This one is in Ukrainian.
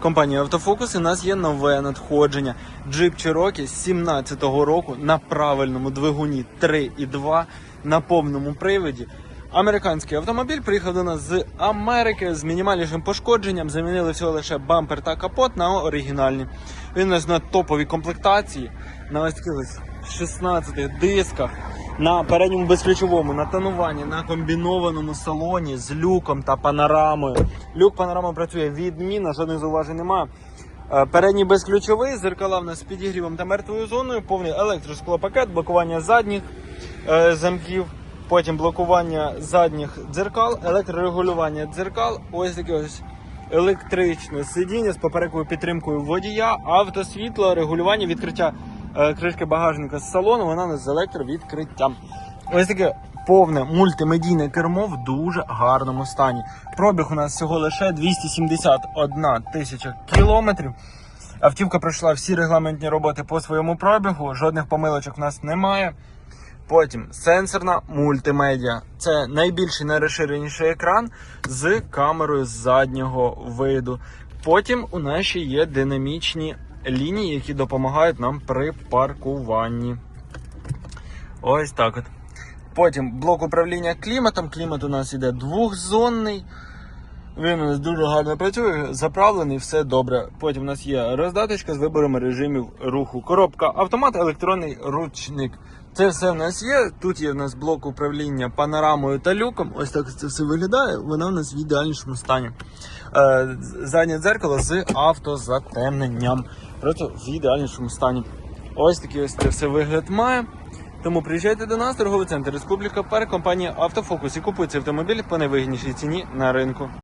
компанії Автофокус. У нас є нове надходження. Jeep Cherokee з 17-го року на правильному двигуні 3.2 на повному приводі. Американський автомобіль приїхав до нас з Америки з мінімальнішим пошкодженням. Замінили всього лише бампер та капот на оригінальні. Він у нас на топовій комплектації, на ось таких 16 дисках, на передньому безключовому, на тонуванні, на комбінованому салоні з люком та панорамою. Люк панорама працює відмінно, жодних зауважень немає. Е, Передній безключовий, зеркала в нас з підігрівом та мертвою зоною, повний електросклопакет, блокування задніх е, замків, потім блокування задніх дзеркал, електрорегулювання дзеркал, ось таке ось електричне сидіння з поперековою підтримкою водія, автосвітло, регулювання, відкриття кришки багажника з салону, вона у нас з електровідкриттям. Ось таке повне мультимедійне кермо в дуже гарному стані. Пробіг у нас всього лише 271 тисяча кілометрів. Автівка пройшла всі регламентні роботи по своєму пробігу, жодних помилочок в нас немає. Потім сенсорна мультимедіа. Це найбільший найрозширеніший екран з камерою заднього виду. Потім у нас ще є динамічні лінії, які допомагають нам при паркуванні. Ось так от. Потім блок управління кліматом. Клімат у нас іде двохзонний. Він у нас дуже гарно працює, заправлений, все добре. Потім у нас є роздаточка з вибором режимів руху. Коробка автомат, електронний ручник. Це все в нас є. Тут є в нас блок управління панорамою та люком. Ось так це все виглядає. Вона в нас в ідеальнішому стані. Е, заднє дзеркало з автозатемненням. Просто в ідеальнішому стані. Ось такий ось це все вигляд має. Тому приїжджайте до нас, торговий центр Республіка Пер, компанія Автофокус і купуйте автомобіль по найвигіднішій ціні на ринку.